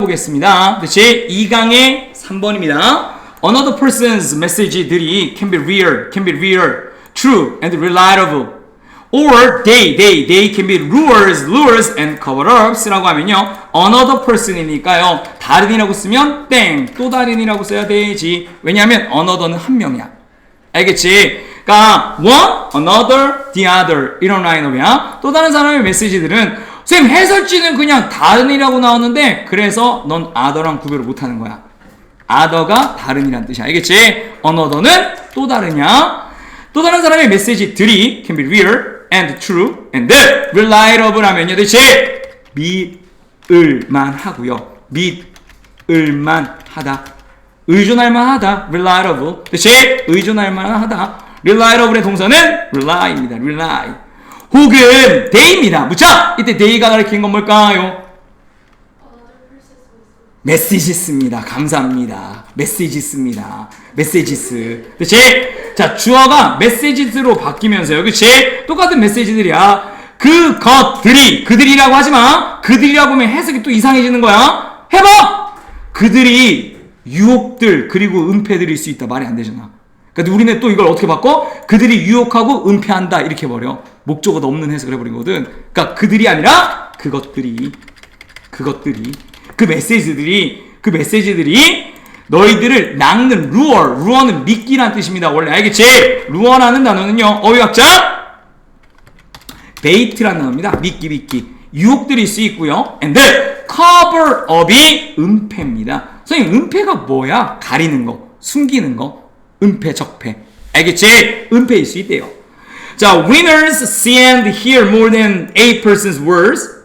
보겠습니다. 제 2강의 3번입니다. Another person's message들이 can be real, can be real, true, and reliable. Or they, they, they can be lures, lures, and cover-ups라고 하면요. Another person이니까요. 다른이라고 쓰면 땡, 또 다른이라고 써야 되지. 왜냐하면 another는 한 명이야. 알겠지? 그러니까 one, another, the other 이런 라인업이야. 또 다른 사람의 메시지들은 선생님 해설지는 그냥 다른이라고 나오는데 그래서 넌 other랑 구별을 못하는 거야. other가 다른이란 뜻이야. 알겠지? another는 또 다르냐? 또 다른 사람의 메시지들이 can be real and true and reliable 하면요. 대체 믿을만 하고요. 믿을만 하다. 의존할 만 하다. reliable. 대체 의존할 만 하다. reliable의 동사는 rely입니다. rely. 혹은 day입니다. 무자 이때 day가 가리키는 건 뭘까요? 메시지스입니다. 감사합니다. 메시지스입니다. 메시지스. 그치? 자, 주어가 메시지스로 바뀌면서요. 그치? 똑같은 메시지들이야. 그 것들이, 그들이라고 하지 마. 그들이라고 하면 해석이 또 이상해지는 거야. 해봐! 그들이 유혹들, 그리고 은폐들일 수 있다. 말이 안 되잖아. 그러니까 우리는 또 이걸 어떻게 바꿔? 그들이 유혹하고 은폐한다. 이렇게 버려. 목적어도 없는 해석을 해버린 거거든. 그러니까 그들이 아니라 그것들이. 그것들이. 그 메시지들이 그 메시지들이 너희들을 낚는 루어 루어는 미끼란 뜻입니다. 원래 알겠지? 루어라는 단어는요 어휘학자? 베이트라는 단어입니다. 미끼 미끼. 유혹들이 쓰이고요. And cover up이 은폐입니다. 선생님 은폐가 뭐야? 가리는 거 숨기는 거? 은폐 적폐. 알겠지? 은폐일 수 있대요 자 winners see and hear more than a person's words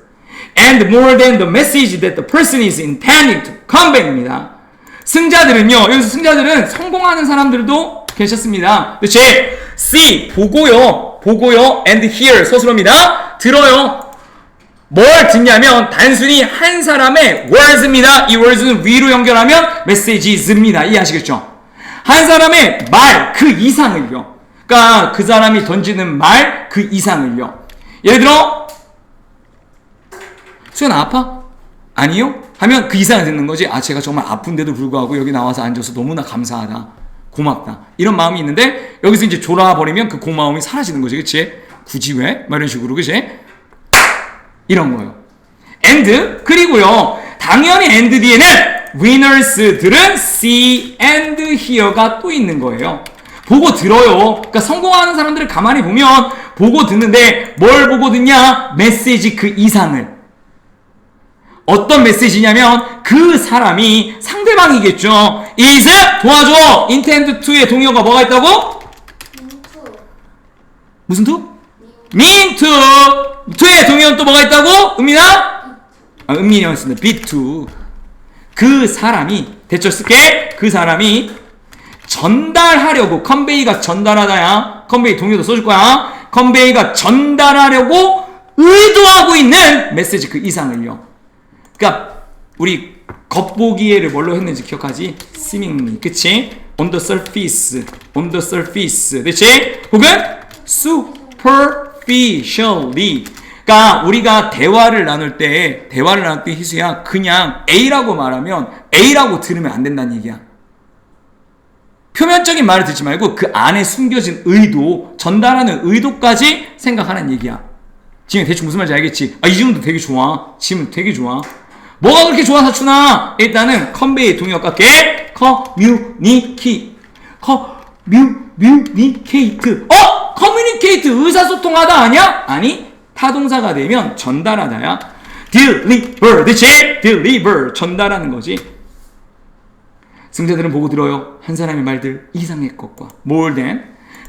and more than the message that the person is intending to convey입니다. 승자들은요, 여기서 승자들은 성공하는 사람들도 괜찮습니다. 그렇지? see, 보고요, 보고요, and hear, 서술어입니다. 들어요. 뭘 듣냐면, 단순히 한 사람의 words입니다. 이 words는 위로 연결하면 messages입니다. 이해하시겠죠? 한 사람의 말, 그 이상을요. 그러니까 그 사람이 던지는 말, 그 이상을요. 예를 들어, 수연아 아파? 아니요? 하면 그 이상을 듣는 거지. 아, 제가 정말 아픈데도 불구하고 여기 나와서 앉아서 너무나 감사하다. 고맙다. 이런 마음이 있는데 여기서 이제 졸아버리면 그 고마움이 사라지는 거지. 그치? 굳이 왜? 막 이런 식으로. 그치? 이런 거예요. and 그리고요. 당연히 and 뒤에는 winners들은 see and hear가 또 있는 거예요. 보고 들어요. 그러니까 성공하는 사람들을 가만히 보면 보고 듣는데 뭘 보고 듣냐? 메시지 그 이상을. 어떤 메시지냐면 그 사람이 상대방이겠죠. is 도와줘. intend to의 동의어가 뭐가 있다고? 무슨 mean to. to의 동의어는 또 뭐가 있다고? 은민아? 아, 은민이었습니다. be to. 그 사람이 대처 쓸게. 그 사람이 전달하려고 컨베이가 전달하다야. 컨베이 동의어도 써줄 거야. 컨베이가 전달하려고 의도하고 있는 메시지 그 이상을요. 그러니까 우리 겉보기에를 뭘로 했는지 기억하지? seemingly, 그치? on the surface, on the surface, 그치? 혹은 superficially. 그러니까 우리가 대화를 나눌 때 대화를 나눌 때 희수야 그냥 A라고 말하면 A라고 들으면 안 된다는 얘기야. 표면적인 말을 듣지 말고 그 안에 숨겨진 의도, 전달하는 의도까지 생각하는 얘기야. 지금 대충 무슨 말인지 알겠지? 아, 이 질문도 되게 좋아. 질문 되게 좋아. 뭐가 그렇게 좋아, 사춘아? 일단은 컨베이 동의어 깎게 커뮤니키 커뮤니케이트 어? 커뮤니케이트 의사소통하다 아니야? 아니 타동사가 되면 전달하다야 deliver 그치? deliver 전달하는 거지 승자들은 보고 들어요 한 사람의 말들 이상의 것과 than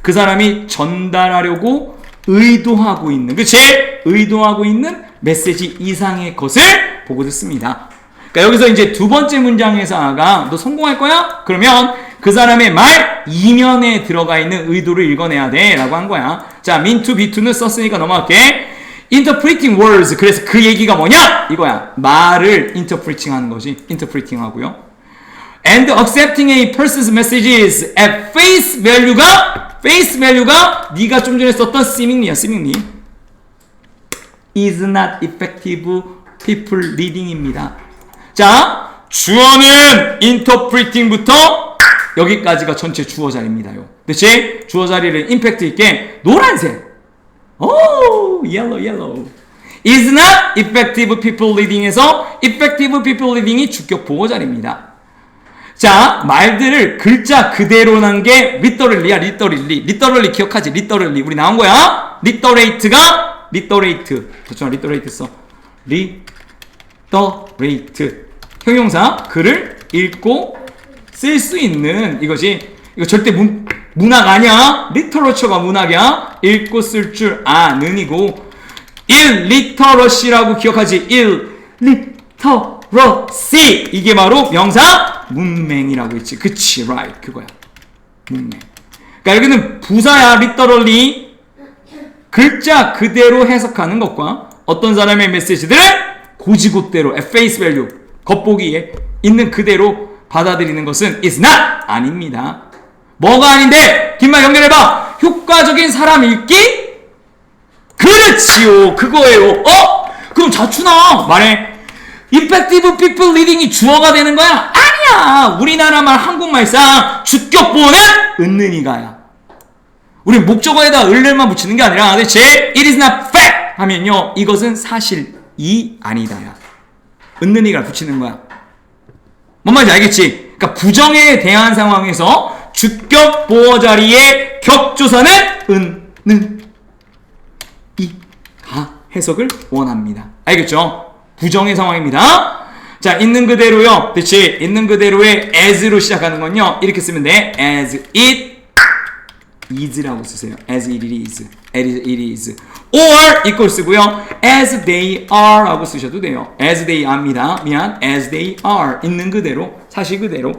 그 사람이 전달하려고 의도하고 있는 그치? 의도하고 있는 메시지 이상의 것을 보고 듣습니다. 그러니까 여기서 이제 두 번째 문장에서 아가 너 성공할 거야? 그러면 그 사람의 말 이면에 들어가 있는 의도를 읽어내야 돼라고 한 거야. 자, be to는 썼으니까 넘어갈게. interpreting words 그래서 그 얘기가 뭐냐? 이거야. 말을 interpreting 하는 거지. interpreting 하고요. And accepting a person's messages at face value가 face value가 네가 좀 전에 썼던 seemingly야. seemingly. is not effective people reading입니다. 자, 주어는 interpreting부터 여기까지가 전체 주어 자리입니다요. 그치? 주어 자리를 임팩트 있게 노란색. 오, yellow, yellow. is not effective people leading에서 effective people leading이 주격 보호 자리입니다. 자, 말들을 글자 그대로 난 게 리터럴리야, 리터럴리. 리터럴리 기억하지? 리터럴리. 우리 나온 거야? 리터레이트가 리터레이트. 그렇죠? 리터레이트 써. 리터레이트. 형용사 글을 읽고 쓸 수 있는 이것이 이거 절대 문, 문학 아니야. 리터러처가 문학이야. 읽고 쓸 줄 아는이고 일 리터러시라고 기억하지? 일 리터 러 시 이게 바로 명사 문맹이라고 했지. 그치, right 그거야. 문맹. 그러니까 여기는 부사야, 리터럴리 글자 그대로 해석하는 것과 어떤 사람의 메시지들을 고지고대로 face value 겉보기에 있는 그대로 받아들이는 것은 is not 아닙니다. 뭐가 아닌데? 뒷말 연결해봐. 효과적인 사람 읽기? 그렇지요. 그거예요. 어? 그럼 자추나 말해. Effective people leading이 주어가 되는 거야? 아니야. 우리나라 말 한국말상 주격보는 은는이가야. 우리 목적어에다 을를만 붙이는 게 아니라 대체 it is not fact 하면요 이것은 사실이 아니다야. 은는이가 붙이는 거야. 뭔 말인지 알겠지? 그러니까 부정에 대한 상황에서 주격 보호 자리의 격조사는 은, 는, 이, 가 해석을 원합니다. 알겠죠? 부정의 상황입니다. 자, 있는 그대로요. 대체 있는 그대로의 as로 시작하는 건요. 이렇게 쓰면 돼. as it is라고 쓰세요. as it is. as it is. or 이걸 쓰고요. as they are 라고 쓰셔도 돼요. as they are입니다. 미안. as they are. 있는 그대로. 사실 그대로.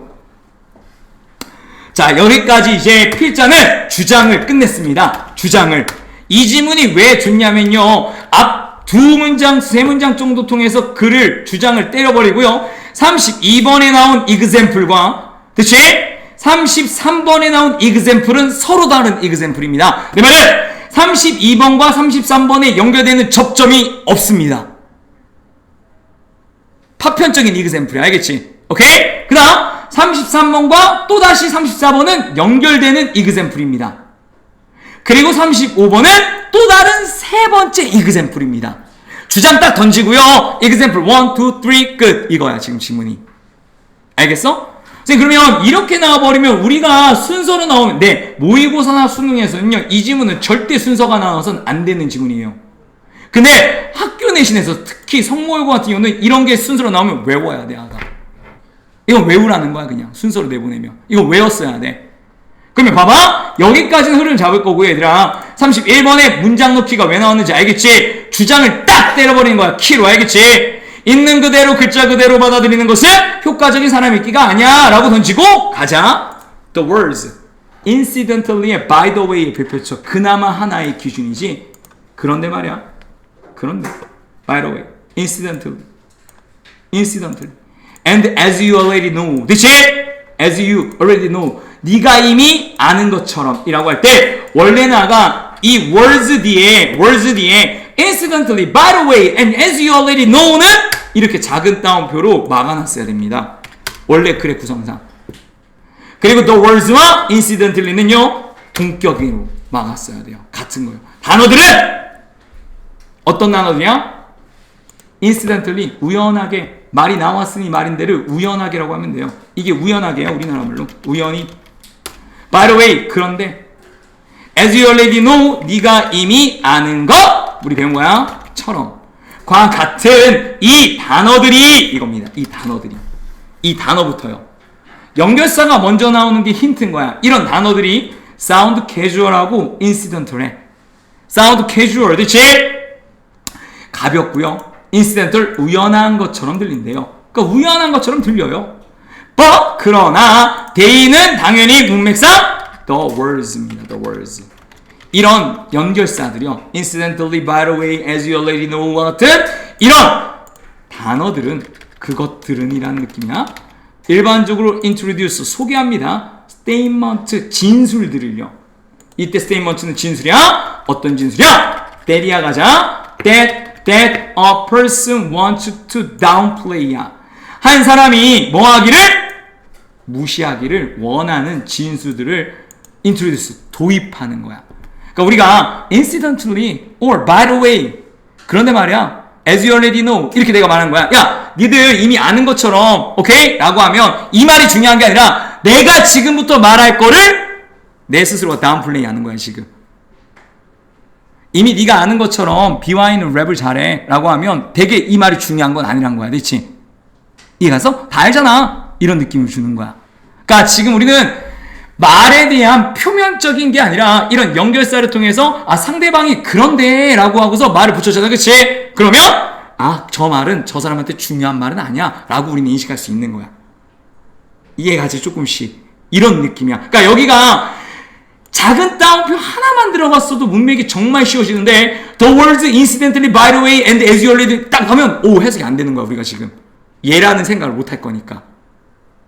자, 여기까지 이제 필자는 주장을 끝냈습니다. 주장을. 이 지문이 왜 좋냐면요. 앞 두 문장, 세 문장 정도 통해서 글을, 주장을 때려버리고요. 32번에 나온 example과, 그치? 33번에 나온 example은 서로 다른 example입니다. 내 말은 32번과 33번에 연결되는 접점이 없습니다. 파편적인 example이 알겠지? 오케이? 그 다음 33번과 또다시 34번은 연결되는 example입니다. 그리고 35번은 또 다른 세 번째 example입니다. 주장 딱 던지고요. example 1, 2, 3 끝. 이거야 지금 지문이. 알겠어? 선생님 그러면 이렇게 나와버리면 우리가 순서로 나오면 네 모의고사나 수능에서는요 이 지문은 절대 순서가 나와서는 안 되는 지문이에요. 근데 학교 내신에서 특히 성모의고 같은 경우는 이런 게 순서로 나오면 외워야 돼 아가. 이건 외우라는 거야 그냥 순서로 내보내면 이거 외웠어야 돼. 그러면 봐봐. 여기까지는 흐름 잡을 거고 얘들아. 31번에 문장 넣기가 왜 나왔는지 알겠지? 주장을 딱 때려버리는 거야. 키로 알겠지? 있는 그대로 글자 그대로 받아들이는 것은 효과적인 사람 읽기가 아니야. 라고 던지고 가자. The words incidentally by the way의 별표처 그나마 하나의 기준이지. 그런데 말이야. 그런데. by the way incidentally. incidentally. And as you already know. 대체 as you already know 네가 이미 아는 것처럼 이라고 할 때 원래는 아가 이 words 뒤에 words 뒤에 incidentally by the way and as you already know는 이렇게 작은 따옴표로 막아놨어야 됩니다. 원래 글의 구성상. 그리고 the words와 incidentally는요 동격으로 막았어야 돼요. 같은 거예요. 단어들은 어떤 단어들이야? incidentally 우연하게 말이 나왔으니 말인데를 우연하게라고 하면 돼요. 이게 우연하게야 우리나라 말로 우연히. By the way 그런데 as you already know 네가 이미 아는 것 우리 배운 거야. 처럼 과 같은 이 단어들이 이겁니다. 이 단어들이 이 단어부터요. 연결사가 먼저 나오는 게 힌트인 거야. 이런 단어들이 sound casual하고 incidental해. sound casual 그렇지? 가볍고요. incidental 우연한 것처럼 들린대요. 그러니까 우연한 것처럼 들려요. But 그러나 they는 당연히 문맥상 the words입니다. the words. 이런 연결사들이요. incidentally, by the way, as you already know 같은 이런 단어들은 그것들은 이라는 느낌이야. 일반적으로 introduce 소개합니다. statement 진술들을요. 이때 statement는 진술이야. 어떤 진술이야? 때리야 가자. that that a person wants to downplay야. 한 사람이 뭐 하기를 무시하기를 원하는 진수들을 introduce 도입하는 거야. 그러니까 우리가 incidentally or by the way 그런데 말이야 as you already know 이렇게 내가 말하는 거야. 야, 니들 이미 아는 것처럼 오케이? 라고 하면 이 말이 중요한 게 아니라 내가 지금부터 말할 거를 내 스스로가 다운플레이 하는 거야, 지금. 이미 네가 아는 것처럼 BY는 랩을 잘해 라고 하면 되게 이 말이 중요한 건 아니란 거야, 그렇지? 이해가서? 다 알잖아. 이런 느낌을 주는 거야. 그러니까 지금 우리는 말에 대한 표면적인 게 아니라 이런 연결사를 통해서 아 상대방이 그런데 라고 하고서 말을 붙여줘야 그치? 그러면 아 저 말은 저 사람한테 중요한 말은 아니야. 라고 우리는 인식할 수 있는 거야. 이해가지? 조금씩. 이런 느낌이야. 그러니까 여기가 작은 따옴표 하나만 들어갔어도 문맥이 정말 쉬워지는데 The words incidentally by the way and as you already 딱 하면 오 해석이 안 되는 거야 우리가 지금. 얘라는 생각을 못 할 거니까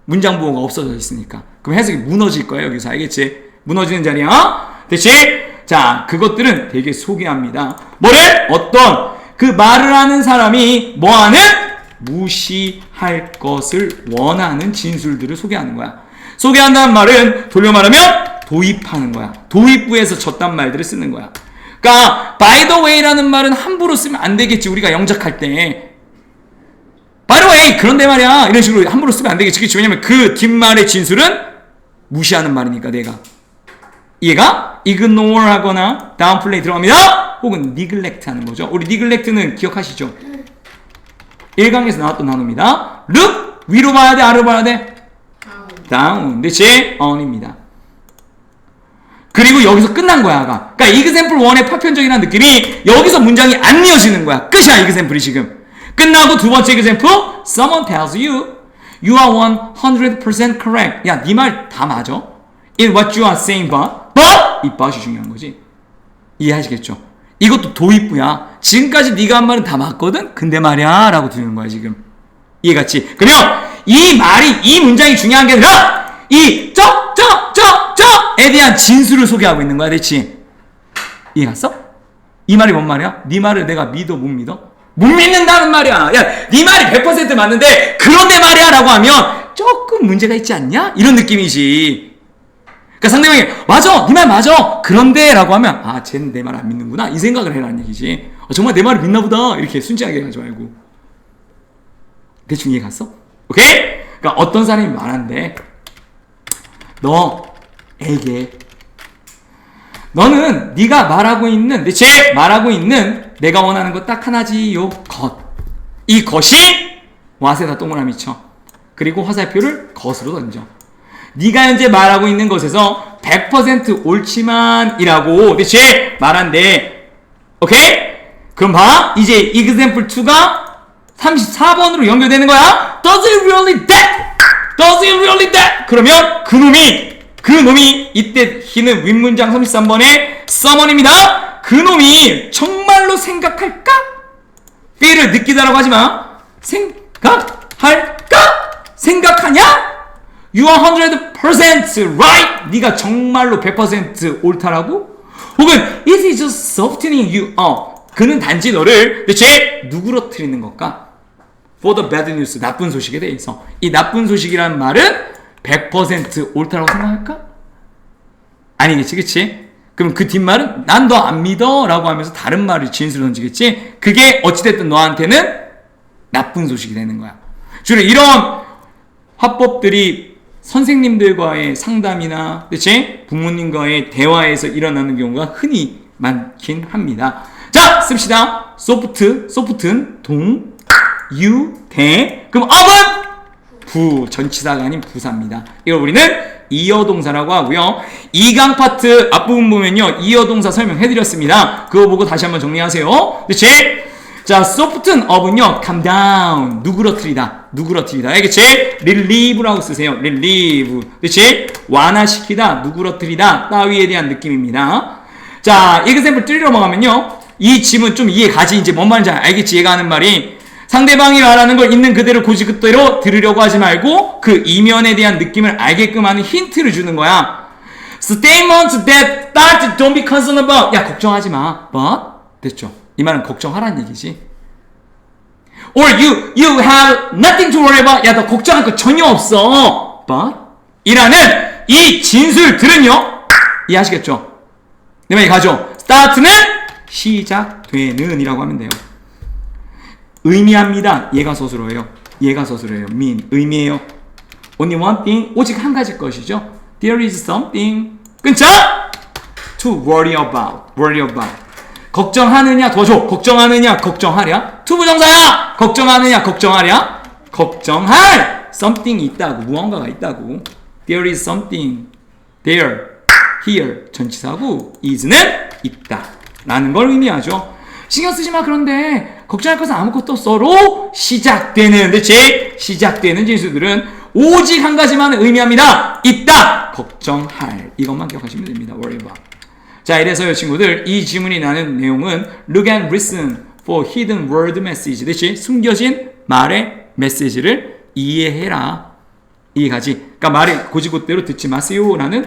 문장 부호가 없어져 있으니까. 그럼 해석이 무너질 거야 여기서. 알겠지? 무너지는 자리야 됐지? 자 그것들은 되게 소개합니다. 뭐를? 어떤? 그 말을 하는 사람이 뭐 하는? 무시할 것을 원하는 진술들을 소개하는 거야. 소개한다는 말은 돌려 말하면 도입하는 거야. 도입부에서 저딴 말들을 쓰는 거야. 그러니까 by the way라는 말은 함부로 쓰면 안 되겠지 우리가 영작할 때 the way 그런데 말이야. 이런 식으로 함부로 쓰면 안 되겠지? 왜냐면 그 뒷말의 진술은 무시하는 말이니까 내가. 얘가? Ignore 하거나 downplay 들어갑니다. 혹은 neglect 하는 거죠. 우리 neglect는 기억하시죠? 1강에서 나왔던 단어입니다. Look 위로 봐야 돼? 아래로 봐야 돼? Down. 그치? on입니다. 그리고 여기서 끝난 거야 아가. 그러니까 example 1의 파편적이라는 느낌이 여기서 문장이 안 이어지는 거야. 끝이야 example이 지금 끝나고 두 번째 example someone tells you. You are 100% correct. 야 네 말 다 맞아? In what you are saying but but 이 but이 중요한 거지. 이해하시겠죠? 이것도 도입부야. 지금까지 네가 한 말은 다 맞거든? 근데 말이야 라고 들리는 거야 지금. 이해갔지 그러면 이 말이 이 문장이 중요한 게 아니라 이 저 저 저 저에 대한 진술을 소개하고 있는 거야 대치 이해갔어? 이 말이 뭔 말이야? 네 말을 내가 믿어 못 믿어? 못 믿는다는 말이야. 야, 네 말이 100% 맞는데 그런데 말이야 라고 하면 조금 문제가 있지 않냐? 이런 느낌이지. 그러니까 상대방이 맞아, 네 말 맞아. 그런데 라고 하면 아, 쟤는 내 말 안 믿는구나. 이 생각을 해라는 얘기지. 어, 정말 내 말을 믿나 보다. 이렇게 순진하게 하지 말고. 대충 이해 갔어? 오케이? 그러니까 어떤 사람이 말한대. 너에게 너는 네가 말하고 있는 제 말하고 있는 내가 원하는 거딱 하나지요 것. 이 것이 와세다 동그라미 쳐. 그리고 화살표를 것으로 던져. 네가 현재 말하고 있는 것에서 100% 옳지만이라고 대체 말한대. 오케이? 그럼 봐. 이제 example 2가 34번으로 연결되는 거야. Does it really that? Does it really that? 그러면 그놈이 그 놈이 이때 희는 윗문장 33번의 someone입니다. 그 놈이 정말로 생각할까? feel을 느끼다라고 하지마. 생각할까? 생각하냐? You are 100% right. 네가 정말로 100% 옳다라고? 혹은 is he just softening you up? 그는 단지 너를 대체 누구러뜨리는 걸까? For the bad news, 나쁜 소식에 대해서. 이 나쁜 소식이라는 말은 100% 옳다라고 생각할까? 아니겠지, 그치? 그럼 그 뒷말은 난 너 안 믿어 라고 하면서 다른 말을 진술을 던지겠지? 그게 어찌됐든 너한테는 나쁜 소식이 되는 거야. 주로 이런 화법들이 선생님들과의 상담이나, 그치? 부모님과의 대화에서 일어나는 경우가 흔히 많긴 합니다. 자, 씁시다. 소프트, 소프트는 동, 유, 대. 그럼 업은 부, 전치사가 아닌 부사입니다. 이걸 우리는 이어동사라고 하고요. 2강 파트 앞부분 보면요. 이어동사 설명해드렸습니다. 그거 보고 다시 한번 정리하세요. 그치? 자, soft는 up은요. calm down. 누그러뜨리다. 누그러뜨리다. 알겠지? relieve라고 쓰세요. relieve. 그치? 완화시키다. 누그러뜨리다. 따위에 대한 느낌입니다. 자, example 3로 넘어가면요. 이 짐은 좀 이해 가지. 이제 뭔 말인지 알겠지? 얘가 하는 말이. 상대방이 말하는 걸 있는 그대로 고지 그대로 들으려고 하지 말고 그 이면에 대한 느낌을 알게끔 하는 힌트를 주는 거야. Statements that start don't be concerned about. 야 걱정하지 마. But 됐죠. 이 말은 걱정하라는 얘기지. or you you have nothing to worry about. 야, 너 걱정할 거 전혀 없어. but 이라는 이 진술들은요. 이해하시겠죠? 내 말이 가죠. start는 시작되는 이라고 하면 돼요. 의미합니다. 얘가 서술어예요. 얘가 서술어예요. mean 의미예요. only one thing 오직 한 가지 것이죠. There is something. 끊자! To worry about worry about. 걱정하느냐? 도와줘. 걱정하느냐? 걱정하랴? 투부정사야! 걱정하느냐? 걱정하랴? 걱정할! Something 있다고 무언가가 있다고. There is something there here 전치사고 is는 있다. 라는 걸 의미하죠. 신경 쓰지 마 그런데 걱정할 것은 아무것도 없어로 시작되는 그치 시작되는 진수들은 오직 한 가지만 의미합니다. 있다. 걱정할. 이것만 기억하시면 됩니다. Worry about. 자 이래서요 친구들 이 지문이 나는 내용은 look and listen for hidden word message 그치 숨겨진 말의 메시지를 이해해라. 이해가지. 그러니까 말을 고지고대로 듣지 마세요라는